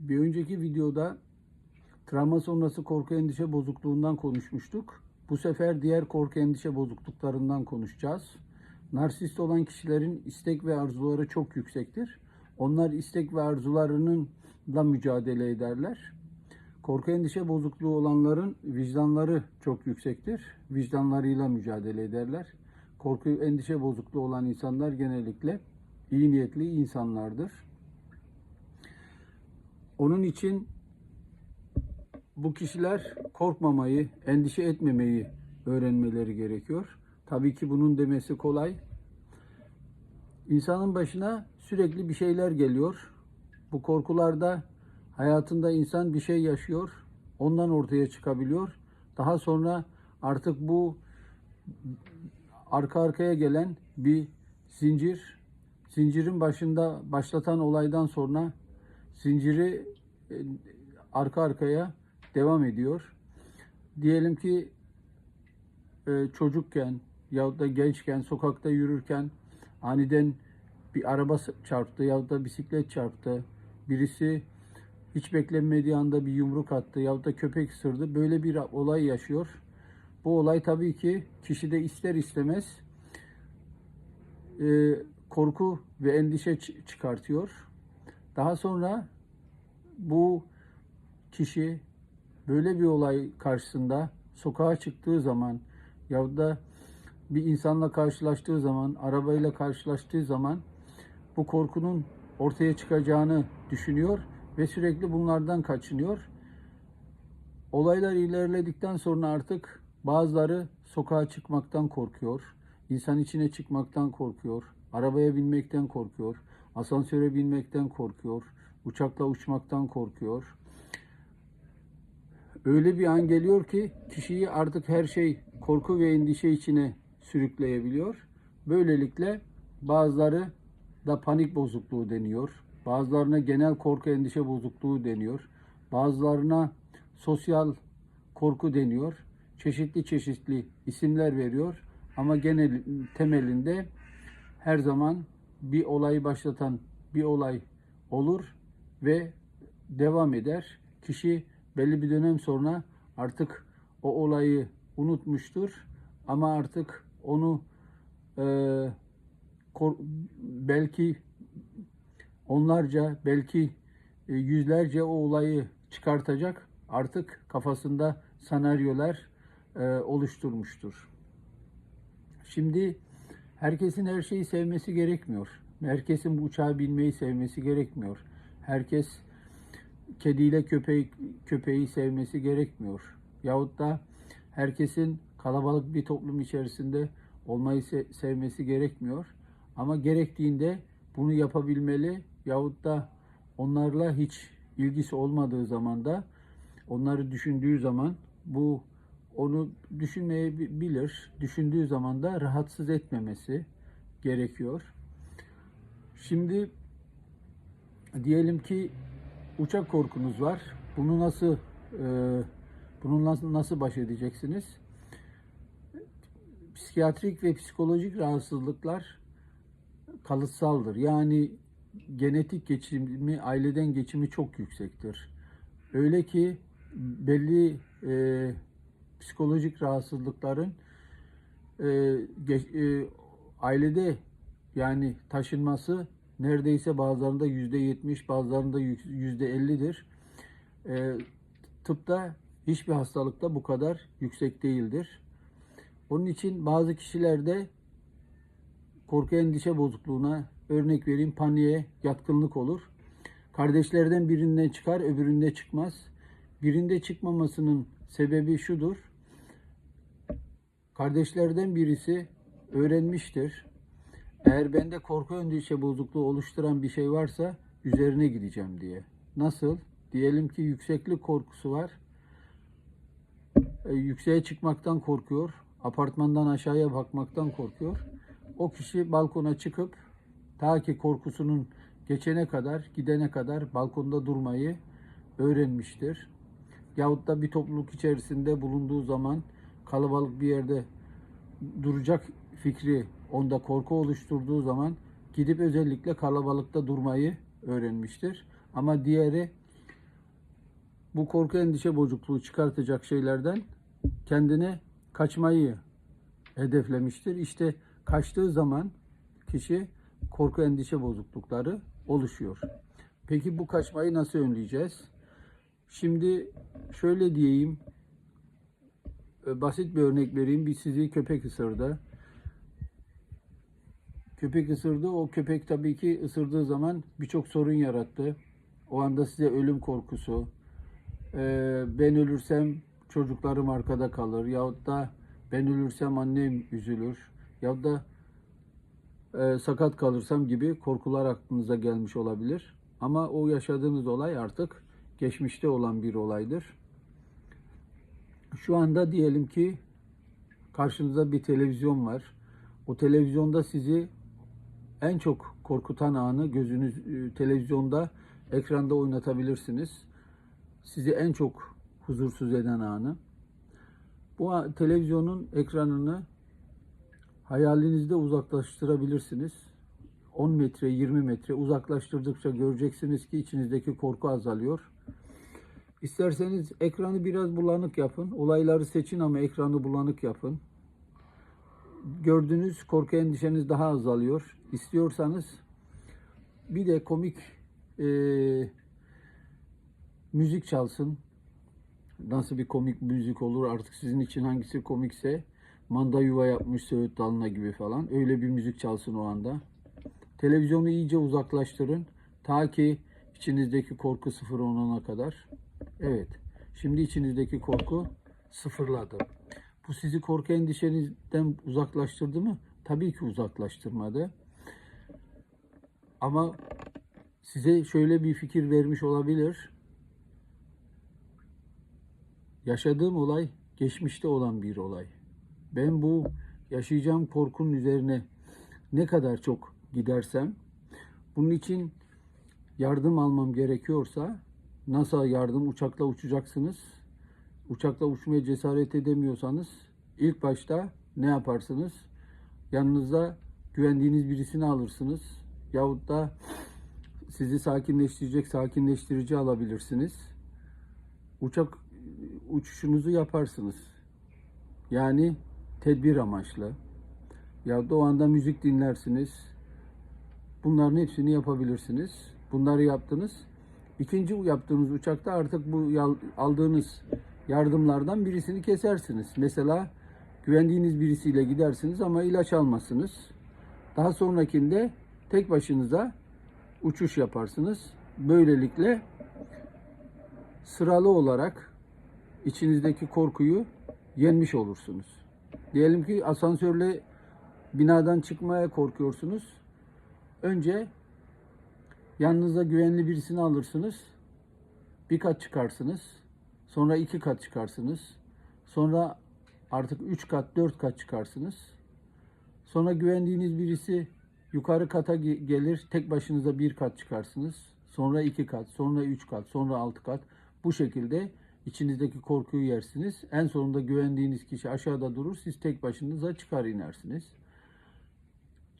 Bir önceki videoda travma sonrası korku endişe bozukluğundan konuşmuştuk. Bu sefer diğer korku endişe bozukluklarından konuşacağız. Narsist olan kişilerin istek ve arzuları çok yüksektir. Onlar istek ve arzularınınla mücadele ederler. Korku endişe bozukluğu olanların vicdanları çok yüksektir. Vicdanlarıyla mücadele ederler. Korku endişe bozukluğu olan insanlar genellikle iyi niyetli insanlardır. Onun için bu kişiler korkmamayı, endişe etmemeyi öğrenmeleri gerekiyor. Tabii ki bunun demesi kolay. İnsanın başına sürekli bir şeyler geliyor. Bu korkularda hayatında insan bir şey yaşıyor. Ondan ortaya çıkabiliyor. Daha sonra artık bu arka arkaya gelen bir zincir. Zincirin başında başlatan olaydan sonra zinciri e, arka arkaya devam ediyor. Diyelim ki e, çocukken yahut da gençken sokakta yürürken aniden bir araba çarptı yahut da bisiklet çarptı. Birisi hiç beklenmediği anda bir yumruk attı yahut da köpek ısırdı. Böyle bir olay yaşıyor. Bu olay tabii ki kişide ister istemez e, korku ve endişe çıkartıyor. Daha sonra bu kişi böyle bir olay karşısında sokağa çıktığı zaman ya da bir insanla karşılaştığı zaman, arabayla karşılaştığı zaman bu korkunun ortaya çıkacağını düşünüyor ve sürekli bunlardan kaçınıyor. Olaylar ilerledikten sonra artık bazıları sokağa çıkmaktan korkuyor. insan içine çıkmaktan korkuyor. Arabaya binmekten korkuyor. Asansöre binmekten korkuyor. Uçakla uçmaktan korkuyor. Öyle bir an geliyor ki kişiyi artık her şey korku ve endişe içine sürükleyebiliyor. Böylelikle bazıları da panik bozukluğu deniyor. Bazılarına genel korku endişe bozukluğu deniyor. Bazılarına sosyal korku deniyor. Çeşitli çeşitli isimler veriyor. Ama genel temelinde her zaman bir olayı başlatan bir olay olur ve devam eder. Kişi belli bir dönem sonra artık o olayı unutmuştur ama artık onu e, belki onlarca belki e, yüzlerce o olayı çıkartacak artık kafasında senaryolar e, oluşturmuştur. Şimdi herkesin her şeyi sevmesi gerekmiyor. Herkesin bu uçağa binmeyi sevmesi gerekmiyor. Herkes kediyle köpeği, köpeği sevmesi gerekmiyor. Yahut da herkesin kalabalık bir toplum içerisinde olmayı se- sevmesi gerekmiyor. Ama gerektiğinde bunu yapabilmeli yahut da onlarla hiç ilgisi olmadığı zaman da onları düşündüğü zaman bu onu düşünmeyebilir. Düşündüğü zaman da rahatsız etmemesi gerekiyor. Şimdi diyelim ki uçak korkunuz var. Bunu nasıl e, bununla nasıl, baş edeceksiniz? Psikiyatrik ve psikolojik rahatsızlıklar kalıtsaldır. Yani genetik geçimi, aileden geçimi çok yüksektir. Öyle ki belli e, psikolojik rahatsızlıkların e, ge- e, ailede yani taşınması neredeyse bazılarında yüzde yetmiş, bazılarında yüzde ellidir. E, tıpta hiçbir hastalıkta bu kadar yüksek değildir. Onun için bazı kişilerde korku endişe bozukluğuna örnek vereyim paniğe yatkınlık olur. Kardeşlerden birinden çıkar öbüründe çıkmaz. Birinde çıkmamasının sebebi şudur. Kardeşlerden birisi öğrenmiştir. Eğer bende korku endişe bozukluğu oluşturan bir şey varsa üzerine gideceğim diye. Nasıl? Diyelim ki yükseklik korkusu var. E, yükseğe çıkmaktan korkuyor. Apartmandan aşağıya bakmaktan korkuyor. O kişi balkona çıkıp ta ki korkusunun geçene kadar, gidene kadar balkonda durmayı öğrenmiştir. Yahut da bir topluluk içerisinde bulunduğu zaman kalabalık bir yerde duracak fikri onda korku oluşturduğu zaman gidip özellikle kalabalıkta durmayı öğrenmiştir. Ama diğeri bu korku endişe bozukluğu çıkartacak şeylerden kendine kaçmayı hedeflemiştir. İşte kaçtığı zaman kişi korku endişe bozuklukları oluşuyor. Peki bu kaçmayı nasıl önleyeceğiz? Şimdi şöyle diyeyim, basit bir örnek vereyim. Bir sizi köpek ısırdı. Köpek ısırdı. O köpek tabii ki ısırdığı zaman birçok sorun yarattı. O anda size ölüm korkusu, e, ben ölürsem çocuklarım arkada kalır yahut da ben ölürsem annem üzülür yahut da e, sakat kalırsam gibi korkular aklınıza gelmiş olabilir. Ama o yaşadığınız olay artık geçmişte olan bir olaydır. Şu anda diyelim ki karşınızda bir televizyon var. O televizyonda sizi en çok korkutan anı gözünüz e, televizyonda ekranda oynatabilirsiniz. Sizi en çok huzursuz eden anı. Bu televizyonun ekranını hayalinizde uzaklaştırabilirsiniz. 10 metre, 20 metre uzaklaştırdıkça göreceksiniz ki içinizdeki korku azalıyor. İsterseniz ekranı biraz bulanık yapın. Olayları seçin ama ekranı bulanık yapın. Gördüğünüz korku endişeniz daha azalıyor. İstiyorsanız bir de komik eee, müzik çalsın. Nasıl bir komik müzik olur artık sizin için hangisi komikse. Manda yuva yapmış Söğüt dalına gibi falan. Öyle bir müzik çalsın o anda. Televizyonu iyice uzaklaştırın. Ta ki içinizdeki korku sıfır olana kadar. Evet. Şimdi içinizdeki korku sıfırladı. Bu sizi korku endişenizden uzaklaştırdı mı? Tabii ki uzaklaştırmadı. Ama size şöyle bir fikir vermiş olabilir. Yaşadığım olay geçmişte olan bir olay. Ben bu yaşayacağım korkunun üzerine ne kadar çok gidersem bunun için yardım almam gerekiyorsa NASA yardım uçakla uçacaksınız. Uçakla uçmaya cesaret edemiyorsanız ilk başta ne yaparsınız? Yanınıza güvendiğiniz birisini alırsınız. Yahut da sizi sakinleştirecek sakinleştirici alabilirsiniz. Uçak uçuşunuzu yaparsınız. Yani tedbir amaçlı. Ya da o anda müzik dinlersiniz. Bunların hepsini yapabilirsiniz. Bunları yaptınız. İkinci yaptığınız uçakta artık bu aldığınız yardımlardan birisini kesersiniz. Mesela güvendiğiniz birisiyle gidersiniz ama ilaç almazsınız. Daha sonrakinde tek başınıza uçuş yaparsınız. Böylelikle sıralı olarak içinizdeki korkuyu yenmiş olursunuz. Diyelim ki asansörle binadan çıkmaya korkuyorsunuz. Önce yanınıza güvenli birisini alırsınız. Bir kat çıkarsınız. Sonra iki kat çıkarsınız. Sonra artık üç kat, dört kat çıkarsınız. Sonra güvendiğiniz birisi yukarı kata ge- gelir. Tek başınıza bir kat çıkarsınız. Sonra iki kat, sonra üç kat, sonra altı kat. Bu şekilde içinizdeki korkuyu yersiniz. En sonunda güvendiğiniz kişi aşağıda durur. Siz tek başınıza çıkar inersiniz.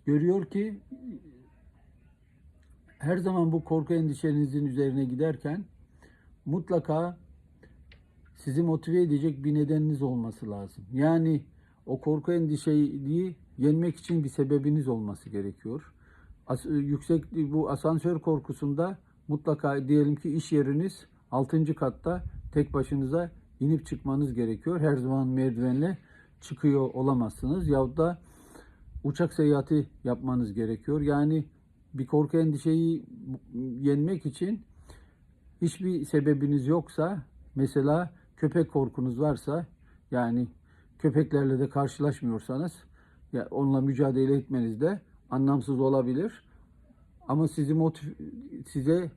Görüyor ki her zaman bu korku endişenizin üzerine giderken mutlaka sizi motive edecek bir nedeniniz olması lazım. Yani o korku endişeyi yenmek için bir sebebiniz olması gerekiyor. As- yüksek bu asansör korkusunda mutlaka diyelim ki iş yeriniz 6. katta tek başınıza inip çıkmanız gerekiyor. Her zaman merdivenle çıkıyor olamazsınız. Yahut da uçak seyahati yapmanız gerekiyor. Yani bir korku endişeyi yenmek için hiçbir sebebiniz yoksa mesela köpek korkunuz varsa yani köpeklerle de karşılaşmıyorsanız ya onunla mücadele etmeniz de anlamsız olabilir. Ama sizi motiv size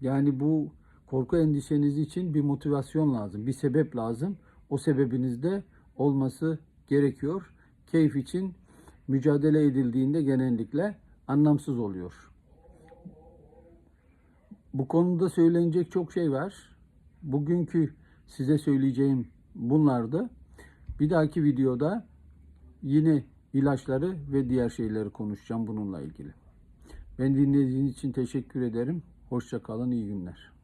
yani bu korku endişeniz için bir motivasyon lazım, bir sebep lazım. O sebebiniz de olması gerekiyor. Keyif için mücadele edildiğinde genellikle anlamsız oluyor. Bu konuda söylenecek çok şey var. Bugünkü size söyleyeceğim bunlardı. Bir dahaki videoda yine ilaçları ve diğer şeyleri konuşacağım bununla ilgili. Ben dinlediğiniz için teşekkür ederim. Hoşça kalın, iyi günler.